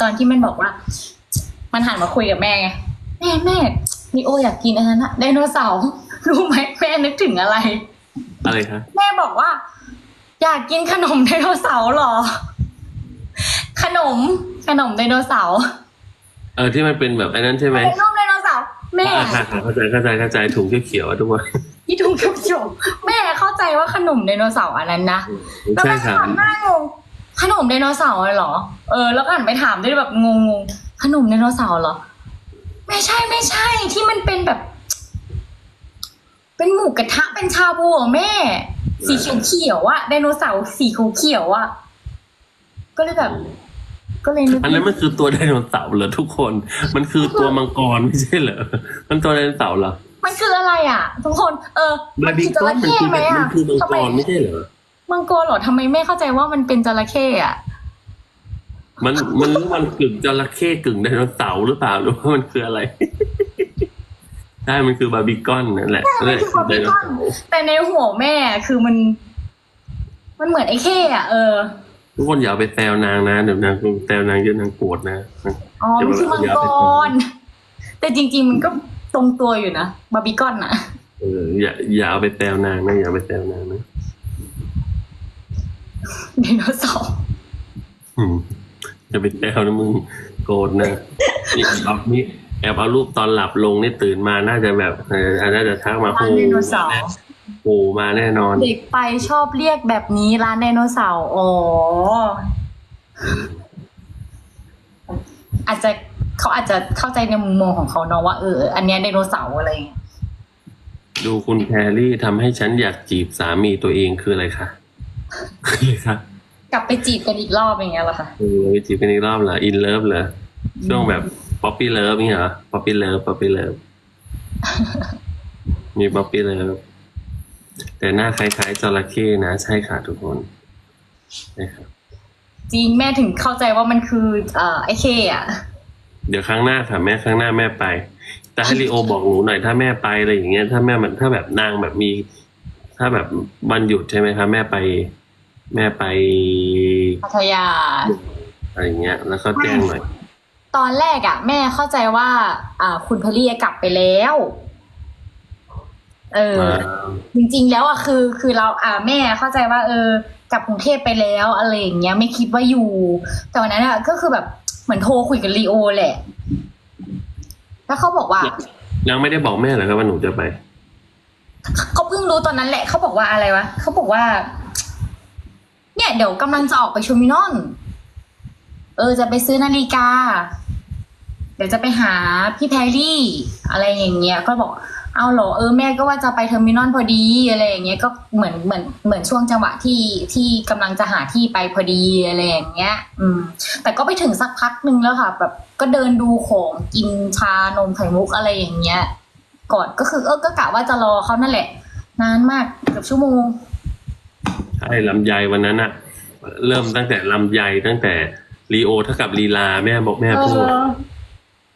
ตอนที่มันบอกว่า มันหันมาคุยกับแม่ไงแม่แม่ลีโออยากกินอันนั้นอะไดโนเสาร์รู้ไหมแม่นึกถึงอะไร อะไรคะแม่บอกว่า อยากกินขนมไดโนเสาร์เหรอ ขนมขนมไดโนเสาร์เออที่มันเป็นแบบไอ้นั้นใช่ไหมเป็นรูปไดโนเสาร์แม่ อ่าค่ะค่ะเข้าใจเข้าใจเข้าใจถุงเขียวๆอะทุกคนที่ถุงเขียวๆแม่เข้าใจว่าขนมไดโนเสาร์อันนั้นนะแล้วใช่แม่ค่ะถามหน้างง ขนมไดโนเสาร์เหรอ เออ แล้วก็หันไปถามด้วยแบบงงๆขนมไดโนเสาร์เหรอ ไม่ใช่ไม่ใช่ที่มันเป็นแบบ เป็นหมูกระทะเป็นชาบูอะแม่ สีเขียวเขียวๆอะไดโนเสาร์สีเขียวๆอะก็เลยแบบ ก็เลยนึกอันนั้นมันคือตัวไดโนเสาร์เหรอทุกคน มันคือตัวมังกรไม่ใช่เหรอมันตัวไดโนเสาร์เหรอมันคืออะไรอะทุกคน เออบาร์บีจคอระนมันเข้คือไหมแบบมัอะนคือมังทำกไมรไม่ใช่เหรอ มังกรเหรอทำไมแม่เข้าใจว่ามันเป็นจระเข้อะมันมันมันกึ่งจระเข้กึ่งไดโนเสาร์หรือเปล่าหรือว่ามันคืออะไรใช่มันคือบาร์บีคอนนั่นแหละใช่มันคือบาร์บีคอนไดโเสาร์แต่ในหัวแม่คือมัน มันเหมือนไอ้เข้อะเออทุกคนอย่าเอาไปแซวนางนะเดี๋ยวนางแซวนางเยอะนางโกรธนะอ๋อมันคือมังกรแต่จริง ๆ มันก็ตรงตัวอยู่นะบาร์บีคอนอะเอออย่าอย่าเอาไปแซวนางนะอย่าเอาไปแซวนางนะ ไดโนเสาร์อืมอย่าไปแซวนะมึงโกรธนะนี่เอานี่แอบเอารูปตอนหลับลงนี่ตื่นมาน่าจะแบบเออน่าจะทักมาโหร้านไดโนเสาร์โหมาแน่นอน เด็กไปชอบเรียกแบบนี้ร้านไดโนเสาร์อ๋ออาจจะเขาอาจจะเข้าใจในมุมมองของเขาเนาะว่าเอออันเนี้ยไดโนเสาร์อะไรเงี้ยดูคุณแพรรี่ทำให้ฉันอยากจีบสามีตัวเองคืออะไรคะ คืออะไรคะกลับไปจีบกันอีกรอบอย่างเงี้ยเหรอคะเออไปจีบกันอีกรอบเหรออินเลิฟเหรอช่วงแบบป๊อปปี้เลิฟนี่เหรอป๊อปปี้เลิฟป๊อปปี้เลิฟมีป๊อปปี้เลิฟแต่หน้าคล้ายๆจระเข้นะ ใช่ค่ะทุกคนใช่ครับจริงแม่ถึงเข้าใจว่ามันคือ เอ่อไอ้เข้อะเดี๋ยวครั้งหน้าค่ะแม่ครั้งหน้าแม่ไป แต่ให้ลีโอบอกหนูหน่อยถ้าแม่ไปอะไรอย่างเงี้ยถ้าแม่มันถ้าแบบนางแบบมี ถ้าแบบวันหยุดใช่ไหมคะแม่ไป แม่ไปพัทยา อะไรอย่างเงี้ย แล้วก็แจ้งหน่อย ตอนแรกอะแม่เข้าใจว่า อ่า คุณพอลลี่กลับไปแล้ว เออมาจริง ๆ แล้วอะคือ คือเรา อ่า แม่เข้าใจว่า เออกลับกรุงเทพไปแล้วอะไรอย่างเงี้ย ไม่คิดว่าอยู่ แต่วันนั้นอะก็คือแบบเหมือนโทรคุยกับลีโอแหละ แล้วเขาบอกว่ายังไม่ได้บอกแม่เหรอครับว่าหนูจะไปเขาเพิ่งรู้ตอนนั้นแหละเขาบอกว่าอะไรวะเขาบอกว่า เนี่ยเดี๋ยวกำลังจะออกไปชมินอนเออจะไปซื้อนาฬิกา เดี๋ยวจะไปหาพี่แพรรี่ อะไรอย่างเงี้ย ก็บอกเอาเหรอเออแม่ก็ว่าจะไปเทอร์มินอลพอดีอะไรอย่างเงี้ยก็เหมือนเหมือนเหมือนช่วงจังหวะที่ที่กำลังจะหาที่ไปพอดีอะไรอย่างเงี้ย อืม แต่ก็ไปถึงสักพักหนึ่งแล้วค่ะ แบบก็เดินดูของกินชานมไข่มุกอะไรอย่างเงี้ย ก่อนก็คือเออก็กะว่าจะรอเขานั่นแหละ นานมากเกือบชั่วโมง ช่ลำไยวันนั้นอะเริ่มตั้งแต่ลำไยตั้งแต่ลีโอเท่ากับลีลา แม่บอกแม่เอพูดอ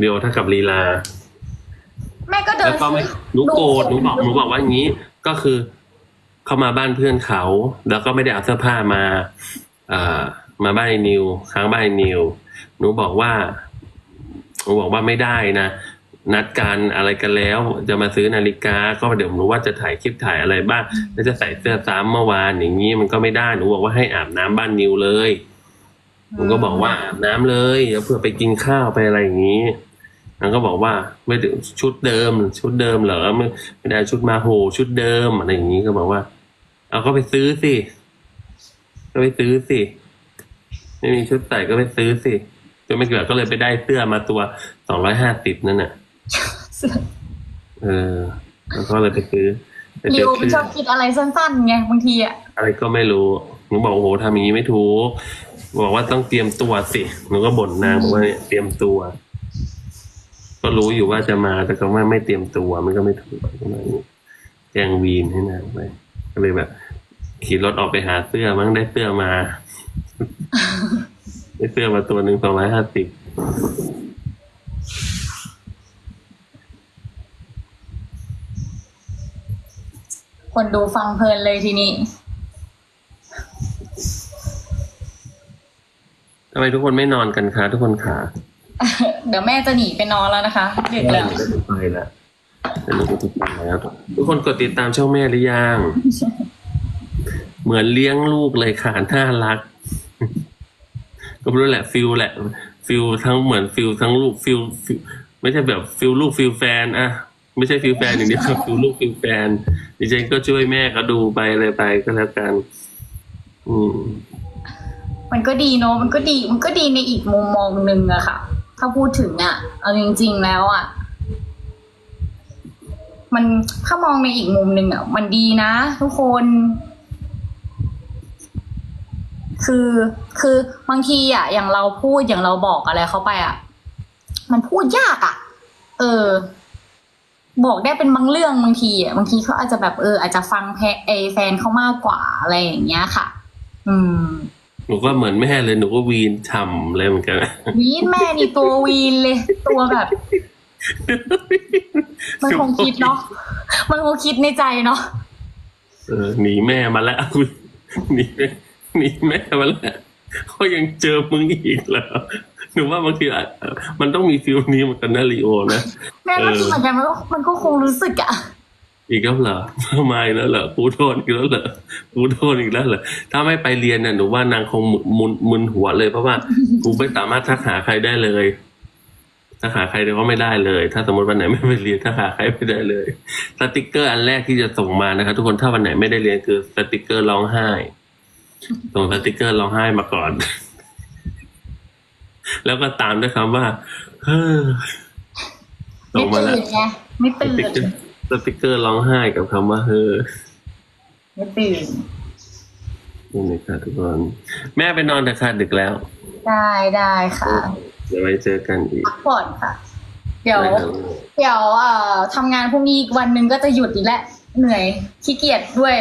ลีโอเท่ากับลีลา แม่ก็เดิแล้นวก็ไม่หนูโกรธหนูบอกหนูบอกว่าอย่างนี้ก็คือเข้ามาบ้านเพื่อนเขา แล้วก็ไม่ได้เอาเสื้อผ้ามาเอ่อมาบ้านไอ้นิวค้างบ้านไอ้นิวหนูบอกว่าหนูบอกว่าไม่ได้นะ นัดการอะไรกันแล้ว จะมาซื้อนาฬิกา ก็เดี๋ยวหนูว่าจะถ่ายคลิปถ่ายอะไรบ้างแล้วจะใส่เสื้อซ้ำเมื่อวานอย่างนี้มันก็ไม่ได้หนูบอกว่าให้อาบน้ำบ้านนิวเลยหนูก็บอกว่าอาบน้ำเลยเดี๋ยวเพื่อไปกินข้าวไปอะไรอย่างนี้มันก็บอกว่าไม่ถึงชุดเดิม ชุดเดิมเหรอไม่ไม่ได้ชุดมาโหชุดเดิมอะไรอย่างนี้ก็บอกว่า เอาก็ไปซื้อสิก็ไปซื้อสิไม่มีชุดใส่ก็ไปซื้อสิจนไม่เกิดก็เลยไปได้เสื้อมาตัวสองร้อยห้าสิบนั่นน่ะ เออแล้วก็เลยไปซื้อไปลิซื้อวมันเสื้ชอบคิดอะไรสั้นๆไงบางทีอะอะไรก็ไม่รู้หนูบอกโอ้โหทำอย่างนี้ไม่ถูกบอกว่าต้องเตรียมตัวสิหนูก็บ่นนางบอกว่าเนี่ยเตรียมตัว ก็รู้อยู่ว่าจะมาแต่ก็ไม่ไม่เตรียมตัวมันก็ไม่ถูกก็เลยแจ้งวีนให้นางไปก็เลยแบบ ขี่รถออกไปหาเสื้อมั้งได้เสื้อมา ได้เสื้อมาตัวหนึ่งสองร้อยห้าสิบ คนดูฟังเพลินเลยทีนี้ทำไมทุกคนไม่นอนกันคะทุกคนขาเดี๋ยวแม่จะหนีไปนอนแล้วนะคะดึกแล้วหนูก็จะไปละเดี๋ยวหนูก็จะไปแล้วทุกคนกดติดตามช่องแม่หรือยังเหมือนเลี้ยงลูกเลยค่ะน่ารัก ก็ไม่รู้แหละฟิลแหละ ฟิลทั้งเหมือนฟิลทั้งลูกฟิลฟิลไม่ใช่แบบฟิลลูกฟิลแฟนอะ ไม่ใช่ฟิลแฟนอย่างเดียวฟิลลูกฟิลแฟนดิฉันก็ช่วยแม่เขาดูไปอะไรไปก็แล้วกัน อืม มันก็ดีเนอะมันก็ดี มันก็ดีในอีกมุมมองหนึ่งอะค่ะ ถ้าพูดถึงอะเอาจริง ๆ แล้วอะมันถ้ามองในอีกมุมหนึ่งอะมันดีนะทุกคน คือคือบางทีอะอย่างเราพูดอย่างเราบอกอะไรเขาไปอะมันพูดยากอะเออ บอกได้เป็นบางเรื่องบางทีอะบางทีเขาอาจจะแบบเอออาจจะฟังแพเอแฟนเขามากกว่าอะไรอย่างเงี้ยค่ะ อืม หนูก็เหมือนแม่เลยหนูก็วีนฉ่ำเลยเหมือนกันนะวีนแม่นี่ตัววีนเลย ตัวแบบ มันคงคิดเนาะมันคงคิดในใจเนาะเออหนีแม่มาแล้วหนีแม่หนีแม่มาแล้ว เขายังเจอมึงอีกเหรอหนูว่าบางทีอาจมันต้องมีฟิลนี้เหมือนกันนะลีโอนะแม่ก็คิดเหมือนกันมันก็มันก็คงรู้สึกอะอีกแล้วเหรอทำไมแล้วเหรอกูโดนอีกแล้วเหรอกูโดนอีกแล้วเหรอถ้าไม่ไปเรียนน่ะหนูว่านางคงมึนมึนหัวเลยเพราะว่ากูไม่สามารถทักหาใครได้เลยทักหาใครก็ไม่ได้เลย ถ้าสมมติวันไหนไม่ไปเรียนทักหาใครไม่ได้เลย สติกเกอร์อันแรกที่จะส่งมานะครับทุกคนถ้าวันไหนไม่ได้เรียนคือสติกเกอร์ร้องไห้ ส่งสติกเกอร์ร้องไห้มาก่อน แล้วก็ตามด้วยคำว่า เฮ้อส่ไม่งมาตื่แล้วนไงไม่สตื่ติกนเกอร์สติกเกอร์ร้องไห้กับคำว่าเฮ้อไม่ตื่นนี่นะครับทุกคนแม่ไปนอนแต่ค่ะดึกแล้ว ได้ได้ค่ะ เดี๋ยวไว้เจอกันอีกพักผ่อนค่ะ เดี๋ยวนะครับเดี๋ยวเอ่อทำงานพรุ่งนี้อีกวันหนึ่งก็จะหยุดอีกแล้วเหนื่อยขี้เกียจด้วย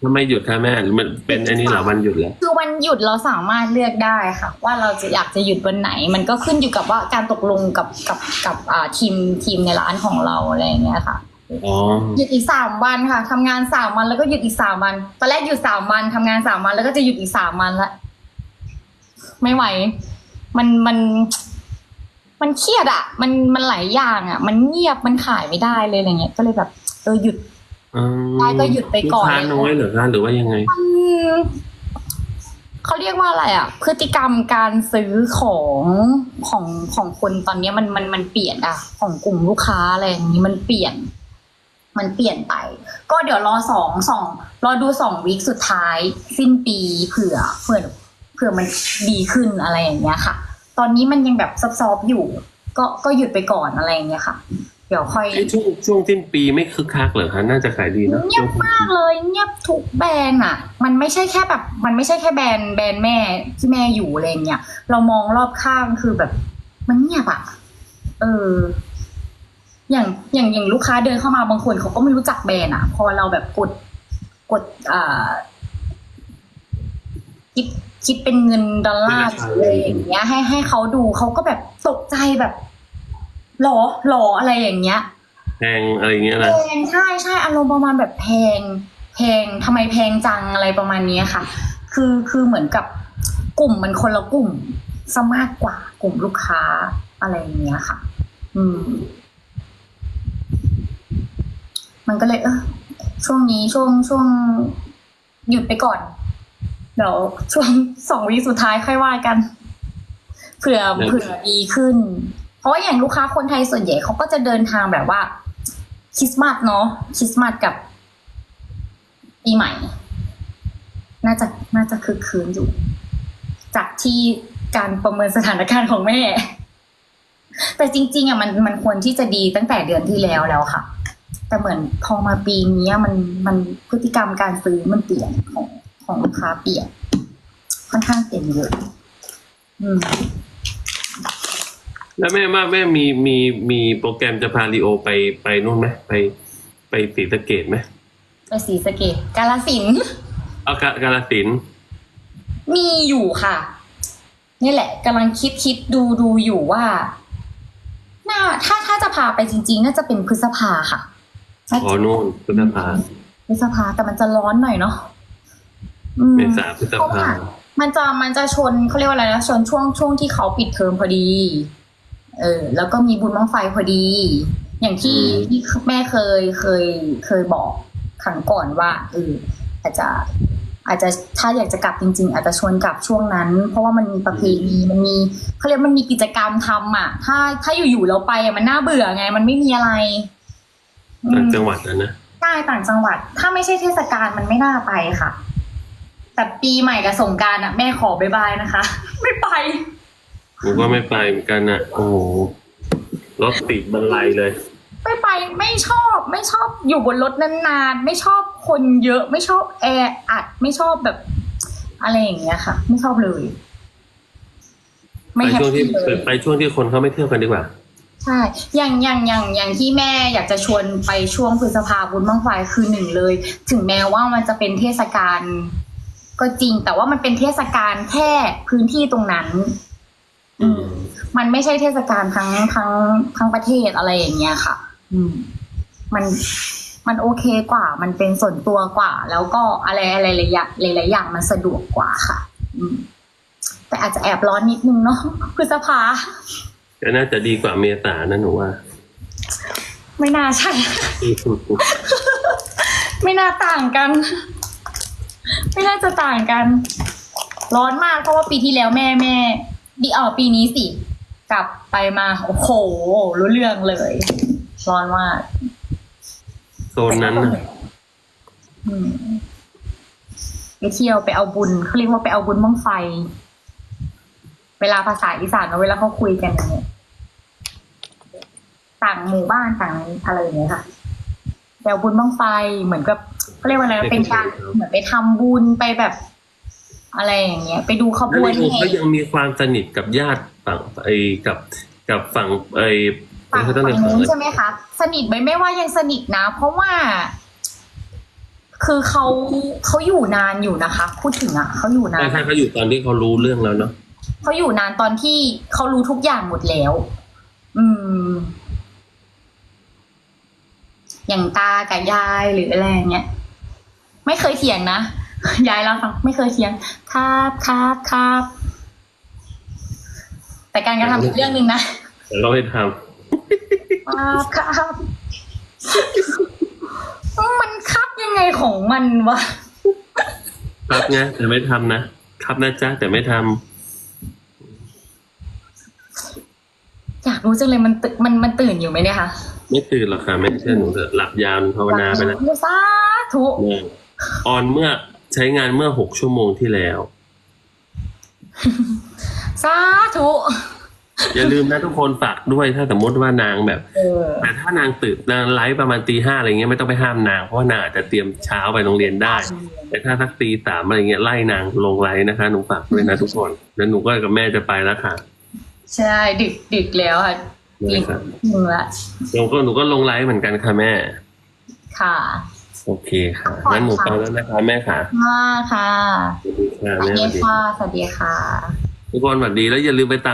ถ้าไม่หยุดค่ะแม่หรือมันเป็นอันนี้เหรอวันหยุดแล้ว คือวันหยุดเราสามารถเลือกได้ค่ะ ว่าเราจะอยากจะหยุดวันไหน มันก็ขึ้นอยู่กับว่าการตกลงกับกับกับอ่าทีมทีมในร้านของเราอะไรอย่างเงี้ยค่ะอ๋อหยุดอีกสามวันค่ะทำงานสามวันแล้วก็หยุดอีกสามวันตอนแรกหยุดสามวันทำงานสามวันแล้วก็จะหยุดอีกสามวันละไม่ไหว มันมันมันเครียดอะมันมันหลายอย่างอะมันเงียบมันขายไม่ได้เลยอะไรเงี้ย ก็เลยแบบเออหยุดอืม ได้ก็หยุดไปก่อนลูค้าน้อยเหรอคะหรือว่ายังไง อืมเขาเรียกว่าอะไรอะพฤติกรรมการซื้อของของของคนตอนเนี้ยมันมันมันเปลี่ยนอะของกลุ่มลูกค้าอะไรอย่างนี้มันเปลี่ยน มันเปลี่ยนไป ก็เดี๋ยวรอสองสองรอดูสองวีคสุดท้าย สิ้นปีเผื่อเผื่อเผื่อมันดีขึ้นอะไรอย่างเงี้ยค่ะ ตอนนี้มันยังแบบซอฟๆอยู่ ก็ก็หยุดไปก่อนอะไรอย่างเงี้ยค่ะ เดี๋ยวค่อยช่วงช่วงสิ้นปีไม่คึกคักเหรอคะน่าจะขายดีเนอะเงียบมากเลยเงียบทุกแบรนด์อะ มันไม่ใช่แค่แบบ มันไม่ใช่แค่แบรนด์แบรนด์แม่ที่แม่อยู่อะไรอย่างเงี้ยเรามองรอบข้างคือแบบ มันเงียบอะ เออ อย่างอย่างอย่างลูกค้าเดินเข้ามาบางคนเขาก็ไม่รู้จักแบรนด์อะ พอเราแบบกดกดอ่าคิดคิดเป็นเงินดอลลาร์เลยอย่างเงี้ย ให้ให้เขาดูเขาก็แบบตกใจแบบ หรอหรออะไรอย่างเงี้ยแพงอะไรอย่างเงี้ยแพนะงใช่ใช่อารมณ์ประมาณแบบแพงแพงทำไมแพงจังอะไรประมาณนี้ค่ะ คือคือเหมือนกับกลุ่มมันคนละกลุ่มซะมากกว่ากลุ่มลูกค้าอะไรอย่างเงี้ยค่ะ อืม มันก็เลย เออช่วงนี้ช่วงช่วง หยุดไปก่อน เดี๋ยวช่วงสองวีคสุดท้ายค่อยว่ากันเผื่อเผื่อดีขึ้นเพ ราะว่าอย่างลูกค้าคนไทยส่วนใหญ่เขาก็จะเดินทางแบบว่าคริสต์มาสเนาะคริสต์มาสกับปีใหม่ น่าจะน่าจะคึกคืนอยู่ จากที่การประเมินสถานการณ์ของแม่ แต่จริง ๆอะมันมันควรที่จะดีตั้งแต่เดือนที่แล้วแล้วค่ะ แต่เหมือนพอมาปีนี้มันมันพฤติกรรมการซื้อมันเปลี่ยนของของลูกค้าเปลี่ยนค่อนข้างเปลี่ยนเยอะ อืม แล้วแม่ว่าแม่มีมีมีโปรแกรมจะพาลีโอไปไปนู่นไหมไป ไปศรีสะเกดไหมไปสีสะเกตกาลสินธุ์เอากากาลสินธุ์มีอยู่ค่ะ นี่แหละกำลังคิดคิดดูดูอยู่ว่าน่าถ้าถ้าจะพาไปจริง ๆ น่าจะเป็นพฤษภาค่ะน่าอ๋อจะนู่นพฤษภาพฤษภาแต่มันจะร้อนหน่อยเนาะอืมเมษาพฤษเพราะภาว่ามันจะมันจะชนเขาเรียกว่าอะไรนะชนช่วงช่วงที่เขาปิดเทอมพอดี เออ แล้วก็มีบุญบังไฟพอดี อย่างที่อืมที่แม่เคยเคยเคยบอกครั้งก่อนว่าเอออาจจะอาจจะถ้าอยากจะกลับจริง ๆ อาจจะชวนกลับช่วงนั้น เพราะว่ามันมีประเพณีมันมีเขาเรียกมันมีกิจกรรมทำอะ ถ้าถ้าอยู่ๆเราไปอะมันน่าเบื่อไง มันไม่มีอะไรอืต่างมจังหวัดนะนะใช่ต่างจังหวัด ถ้าไม่ใช่เทศกาลมันไม่น่าไปค่ะ แต่ปีใหม่กับสงกรารอะ แม่ขอบายบายนะคะ ไม่ไป หนูก็ไม่ไปเหมือนกันอะ โอ้โหรถติดบรรลัยเลย ไม่ไปไม่ชอบไม่ชอบอยู่บนรถนานๆ ไม่ชอบคนเยอะ ไม่ชอบแออัด ไม่ชอบแบบ อะไรอย่างเงี้ยค่ะ ไม่ชอบเลย ไปไม่แฮปช่วงที่ปี้เลย ไปช่วงที่คนเขาไม่เที่ยวกันดีกว่า ใช่ อย่างอย่างอย่างอย่างที่แม่อยากจะชวนไปช่วงพฤษภาบุญบังไฟคือหนึ่งเลย ถึงแม้ว่ามันจะเป็นเทศกาลก็จริง แต่ว่ามันเป็นเทศกาลแค่พื้นที่ตรงนั้นอื มมันไม่ใช่เทศกาลทั้งทั้งทั้งประเทศอะไรอย่างเงี้ยค่ะ อืม มันมันโอเคกว่า มันเป็นส่วนตัวกว่า แล้วก็อะไรอะไรหลายอย่างหลายๆอย่างมันสะดวกกว่าค่ะ อืม แต่อาจจะแอบร้อนนิดนึงเนาะพฤษภาก็น่าจะดีกว่าเมษานะหนูว่า ไม่น่าใช่ ไม่น่าต่างกัน ไม่น่าจะต่างกัน ร้อนมากเพราะว่าปีที่แล้วแม่แม่ ดีเออปีนี้สิ กลับไปมา โอ้โห รู้เรื่องเลยร้อนมากโซนนั้นนะอืมไปเที่ยวไปเอาบุญเขาเรียกว่าไปเอาบุญบ้างไฟ เวลาภาษาอีสานเนอะเวลาเขาคุยกันอย่างเงี้ยต่างหมู่บ้านต่างอะไรอย่างเงี้ยค่ะไปเอาบุญบ้างไฟเหมือนกับเขาเรียกว่าอะไรนะเป็นการเหมือนไปทำบุญไปแบบ อะไรอย่างเงี้ย ไปดูขบแล้ววนนี่หนูแห่ก็ยังมีความสนิทกับญาติฝั่งไอ้กับกับฝั่งไอ้ฝั่งเขาต้องฝั่เรียงกฝั่งนู้นอะไรใช่ไหมคะ สนิทไหมไม่ว่ายังสนิทนะ เพราะว่า คือเขาเขาอยู่นานอยู่นะคะ พูดถึงอะเขาอยู่นาใช่นใช่เขาอยู่ตอนที่เขารู้เรื่องแล้วเนาะเขาอยู่นานตอนที่เขารู้ทุกอย่างหมดแล้ว อืม อย่างตากับยายหรืออะไรอย่างเงี้ย ไม่เคยเถียงนะ ยายเราฟังไม่เคยเถียงครับครับครับแต่การกระทำอีกเรื่องหนึ่งนะแต่เราไม่ทครับครับมันครับยังไงของมันวะำครับไงแต่ไม่ทำนะครับนะจ๊ะแต่ไม่ทำอยากรู้จังเลยมันตื่นมันมันตื่นอยู่ไหมเนี่ยคะไม่ตื่นหรอกค่ะ ไม่เชื่อหนูเถอะหลับยาวภาวนาไปแล้วสาธุเนี่ยออนเมื่อ ใช้งานเมื่อหกชั่วโมงที่แล้ว สาธุ อย่าลืมนะทุกคนฝากด้วยถ้าสมมติว่านางแบบเออ แต่ถ้านางตื่นนางไลฟ์ประมาณตีห้าอะไรเงี้ยไม่ต้องไปห้ามนางเพราะว่านางอาจจะเตรียมเช้าไปโรงเรียนได้ แต่ถ้าสักตีสามอะไรเงี้ยไล่นางลงไลฟ์นะคะหนูฝากด้วยนะทุกคนแล้วหนูก็กับแม่จะไปแล้วค่ะใช่ ดึกดึกแล้วค่ะนี่ค่ะหนึ่งละหนูก็หนูก็ลงไลฟ์เหมือนกันค่ะแม่ ค่ะ โอเคค่ะงั้นหนูไปแล้วนะคะแม่ค่ะมาค่ะสวัสดีค่ะสวัสแม่สดีวัสดีค่ะสวัสดีค่ะ ทุกคนสวัสดีแล้วอย่าลืมไปตาม